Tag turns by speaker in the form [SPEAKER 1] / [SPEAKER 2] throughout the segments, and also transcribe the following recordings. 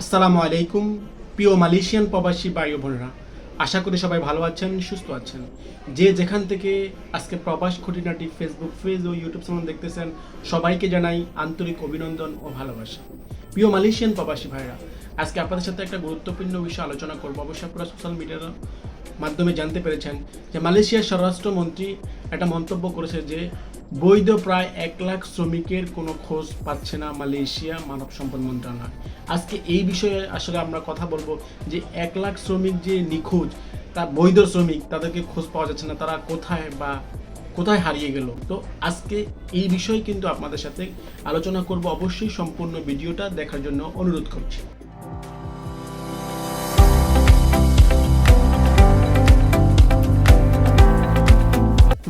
[SPEAKER 1] আসসালামু আলাইকুম, প্রিয় মালয়েশিয়ান প্রবাসী ভাই ও বোনেরা। আশা করি সবাই ভালো আছেন, সুস্থ আছেন। যে যেখান থেকে আজকে প্রবাস খুঁটিনাটি ফেসবুক পেজ ও ইউটিউব চ্যানেল দেখতেছেন, সবাইকে জানাই আন্তরিক অভিনন্দন ও ভালোবাসা। প্রিয় মালয়েশিয়ান প্রবাসী ভাইরা আজকে আপনাদের সাথে একটা গুরুত্বপূর্ণ বিষয় আলোচনা করব। অবশ্যই আপনারা সোশ্যাল মিডিয়ার মাধ্যমে জানতে পেরেছেন যে মালয়েশিয়ার স্বরাষ্ট্রমন্ত্রী একটা মন্তব্য করেছে যে বৈধ প্রায় এক লাখ শ্রমিকের কোনো খোঁজ পাচ্ছে না মালয়েশিয়া মানব সম্পদ মন্ত্রণালয়। আজকে এই বিষয়ে আসলে আমরা কথা বলব যে এক লাখ শ্রমিক যে নিখোঁজ তা বৈধ শ্রমিক, তাদেরকে খোঁজ পাওয়া যাচ্ছে না, তারা কোথায় বা কোথায় হারিয়ে গেল। তো আজকে এই বিষয়ে কিন্তু আপনাদের সাথে আলোচনা করব। অবশ্যই সম্পূর্ণ ভিডিওটা দেখার জন্য অনুরোধ করছি।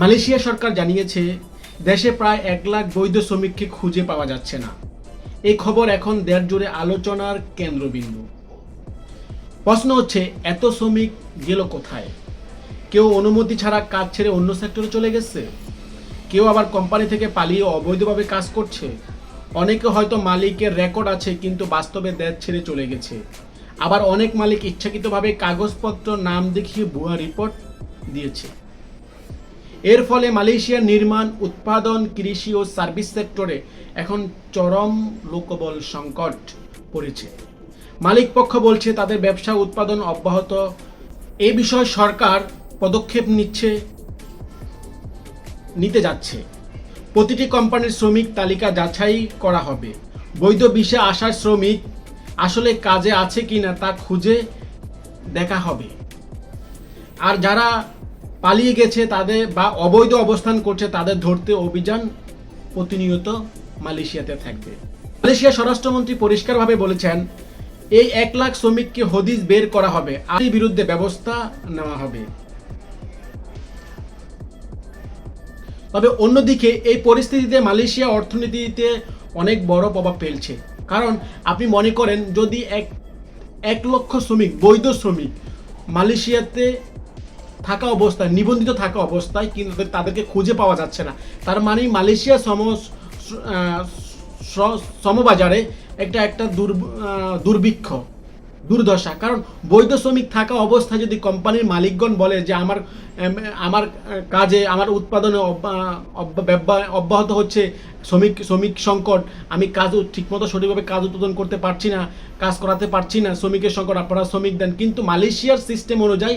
[SPEAKER 1] মালয়েশিয়া সরকার জানিয়েছে দেশে প্রায় এক লাখ বৈধ শ্রমিককে খুঁজে পাওয়া যাচ্ছে না। এই খবর এখন দেড় জুড়ে আলোচনার কেন্দ্রবিন্দু। প্রশ্ন হচ্ছে, এত শ্রমিক গেল কোথায়? কেউ অনুমতি ছাড়া কাজ ছেড়ে অন্য সেক্টরে চলে গেছে? কেউ আবার কোম্পানি থেকে পালিয়ে অবৈধভাবে কাজ করছে? অনেকে হয়তো মালিকের রেকর্ড আছে, কিন্তু বাস্তবে দেশ ছেড়ে চলে গেছে। আবার অনেক মালিক ইচ্ছাকৃতভাবে কাগজপত্র নাম দেখিয়ে ভুয়া রিপোর্ট দিয়েছে। এর ফলে মালয়েশিয়ার নির্মাণ, উৎপাদন, কৃষি ও সার্ভিস সেক্টরে এখন চরম লোকবল সংকট পড়েছে। মালিক পক্ষ বলছে, তাদের ব্যবসা উৎপাদন অব্যাহত। এ বিষয়ে সরকার পদক্ষেপ নিচ্ছে, নিতে যাচ্ছে। প্রতিটি কোম্পানির শ্রমিক তালিকা যাচাই করা হবে। বৈধ বিষে আসার শ্রমিক আসলে কাজে আছে কিনা তা খুঁজে দেখা হবে। আর যারা পালিয়ে গেছে তাদের বা অবৈধ অবস্থান করছে তাদের ধরতে অভিযান প্রতিনিয়ত মালয়েশিয়াতে থাকবে। মালয়েশিয়া স্বরাষ্ট্রমন্ত্রী পরিষ্কারভাবে বলেছেন, এই এক লাখ শ্রমিককে হদিস বের করা হবে, আর বিরুদ্ধে ব্যবস্থা নেওয়া হবে। তবে অন্যদিকে, এই পরিস্থিতিতে মালয়েশিয়া অর্থনীতিতে অনেক বড় প্রভাব ফেলছে। কারণ আপনি মনে করেন, যদি এক এক লক্ষ শ্রমিক, বৈধ শ্রমিক মালয়েশিয়াতে থাকা অবস্থায়, নিবন্ধিত থাকা অবস্থায় কিন্তু তাদের- তাদেরকে খুঁজে পাওয়া যাচ্ছে না। তার মানে মালয়েশিয়া সম সমবাজারে একটা একটা দুর্ভিক্ষ। দুর্দশা। কারণ বৈধ শ্রমিক থাকা অবস্থায় যদি কোম্পানির মালিকগণ বলে যে আমার আমার কাজে, আমার উৎপাদনে অব্যাহত হচ্ছে শ্রমিক শ্রমিক সংকট, আমি কাজ ঠিকমতো সঠিকভাবে কাজ উৎপাদন করতে পারছি না, কাজ করাতে পারছি না, শ্রমিকের সংকট, আপনারা শ্রমিক দেন। কিন্তু মালয়েশিয়ার সিস্টেম অনুযায়ী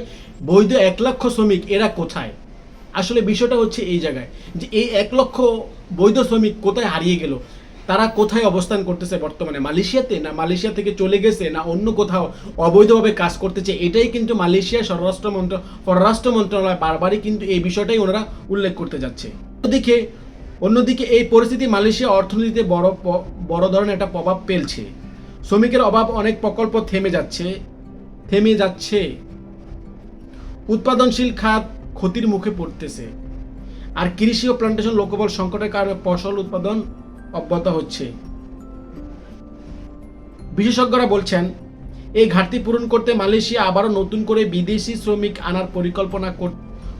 [SPEAKER 1] বৈধ এক লক্ষ শ্রমিক এরা কোথায়? আসলে বিষয়টা হচ্ছে এই জায়গায় যে এই এক লক্ষ বৈধ শ্রমিক কোথায় হারিয়ে গেল? তারা কোথায় অবস্থান করতেছে বর্তমানে? মালয়েশিয়াতে? না মালয়েশিয়া থেকে চলে গেছে? না অন্য কোথাও অবৈধভাবে কাজ করতেছে? এটাই কিন্তু মালয়েশিয়া স্বরাষ্ট্র মন্ত্র, পররাষ্ট্র মন্ত্রণালয় বারবারই কিন্তু এই বিষয়টাই ওনারা উল্লেখ করতে যাচ্ছে। অন্যদিকে অন্যদিকে এই পরিস্থিতি মালয়েশিয়া অর্থনীতিতে বড় বড় ধরনের একটা প্রভাব ফেলছে। শ্রমিকের অভাব অনেক প্রকল্প থেমে যাচ্ছে। থেমে যাচ্ছে। উৎপাদনশীল খাত ক্ষতির মুখে পড়তেছে। আর কৃষি ও প্লান্টেশন লোকবল সংকটের কারণে ফসল উৎপাদন অব্যাহত হচ্ছে। বিশেষজ্ঞরা বলছেন, এই ঘাটতি পূরণ করতে মালয়েশিয়া আবারও নতুন করে বিদেশি শ্রমিক আনার পরিকল্পনা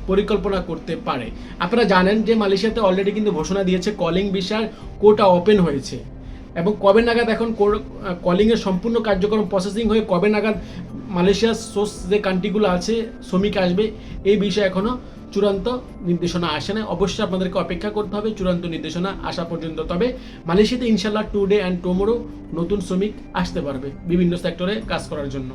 [SPEAKER 1] পরিকল্পনা করতে পারে। আপনারা জানেন যে মালয়েশিয়াতে অলরেডি কিন্তু ঘোষণা দিয়েছে কলিং বিষয় কোটা ওপেন হয়েছে। এবং কবে নাগাদ এখন কলিংয়ের সম্পূর্ণ কার্যক্রম প্রসেসিং হয়ে কবে নাগাদ মালয়েশিয়ার সোর্স যে কান্ট্রিগুলো আছে, শ্রমিক আসবে, এই বিষয়ে এখনও চূড়ান্ত নির্দেশনা আসে না। অবশ্যই আপনাদেরকে অপেক্ষা করতে হবে, চূড়ান্ত নির্দেশনা আসা পর্যন্ত। তবে মালয়েশিয়াতে ইনশাল্লাহ টুডে অ্যান্ড টুমোরো নতুন শ্রমিক আসতে পারবে বিভিন্ন সেক্টরে কাজ করার জন্য।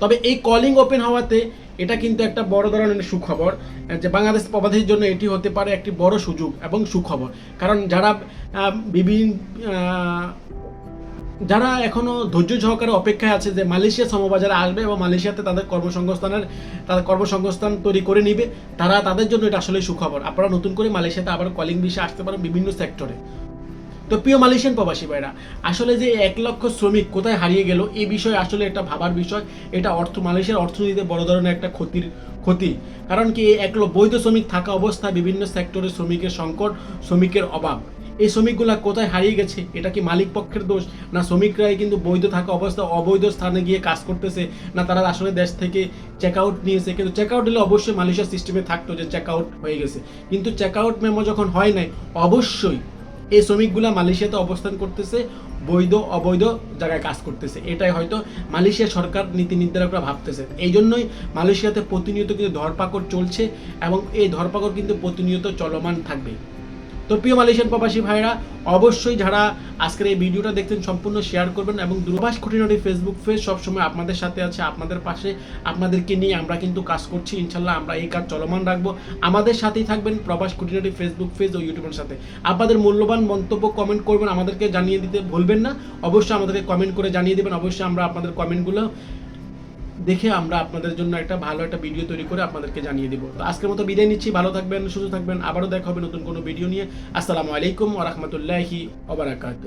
[SPEAKER 1] তবে এই কলিং ওপেন হওয়াতে এটা কিন্তু একটা বড় ধরনের সুখবর, যে বাংলাদেশ প্রবাসীর জন্য এটি হতে পারে একটি বড় সুযোগ এবং সুখবর। কারণ যারা বিভিন্ন যারা এখনও ধৈর্য সহকারে অপেক্ষায় আছে যে মালয়েশিয়া সমবাজারে আসবে এবং মালয়েশিয়াতে তাদের কর্মসংস্থানের, তাদের কর্মসংস্থান তৈরি করে নিবে, তারা তাদের জন্য এটা আসলে সুখবর। আপনারা নতুন করে মালয়েশিয়াতে আবার কলিং বিষয়ে আসতে পারেন বিভিন্ন সেক্টরে তো প্রিয় মালয়েশিয়ান প্রবাসী ভাইরা, আসলে যে এক লক্ষ শ্রমিক কোথায় হারিয়ে গেল এই বিষয়ে আসলে একটা ভাবার বিষয়। এটা অর্থ, মালয়েশিয়ার অর্থনীতিতে বড় ধরনের একটা ক্ষতির ক্ষতি। কারণ কি, এক বৈধ শ্রমিক থাকা অবস্থায় বিভিন্ন সেক্টরে শ্রমিকের সংকট, শ্রমিকের অভাব। এই শ্রমিকগুলা কোথায় হারিয়ে গেছে? এটা কি মালিক পক্ষের দোষ? না শ্রমিকরাই কিন্তু বৈধ থাকা অবস্থা, অবৈধ স্থানে গিয়ে কাজ করতেছে, না তারা আসলে দেশ থেকে চেক আউট নিয়েছে। কিন্তু চেক আউট হলে অবশ্যই মালয়েশিয়ার সিস্টেমে থাকতো যে চেক আউট হয়ে গেছে। কিন্তু চেক আউট মেমো যখন হয় নাই, অবশ্যই এই শ্রমিকগুলা মালয়েশিয়াতে অবস্থান করতেছে, বৈধ, অবৈধ জায়গায় কাজ করতেছে। এটাই হয়তো মালয়েশিয়া সরকার নীতি নির্ধারকরা ভাবতেছে। এই জন্যই মালয়েশিয়াতে প্রতিনিয়ত কিন্তু ধরপাকড় চলছে এবং এই ধরপাকড় কিন্তু প্রতিনিয়ত চলমান থাকবে। তো প্রিয় মালয়েশিয়ান প্রবাসী ভাইরা, অবশ্যই যারা আজকের এই ভিডিওটা দেখতেন সম্পূর্ণ শেয়ার করবেন এবং দূরভাষ খুঁটিনাটি ফেসবুক পেজ সবসময় আপনাদের সাথে আছে, আপনাদের পাশে, আপনাদেরকে নিয়ে আমরা কিন্তু কাজ করছি, ইনশাল্লাহ আমরা এই কাজ চলমান রাখব। আমাদের সাথেই থাকবেন প্রবাস খুঁটিনাটি ফেসবুক পেজ ও ইউটিউবের সাথে। আপনাদের মূল্যবান মন্তব্য কমেন্ট করবেন, আমাদেরকে জানিয়ে দিতে ভুলবেন না। অবশ্যই আমাদেরকে কমেন্ট করে জানিয়ে দেবেন, অবশ্যই আমরা আপনাদের কমেন্টগুলো দেখে আমরা আপনাদের জন্য একটা ভালো একটা ভিডিও তৈরি করে আপনাদেরকে জানিয়ে দেবো। তো আজকের মতো বিদায় নিচ্ছি, ভালো থাকবেন, সুস্থ থাকবেন, আবারও দেখা হবে নতুন কোনো ভিডিও নিয়ে। আসসালামু আলাইকুম ওরহমতুল্লাহি ওবরাকাত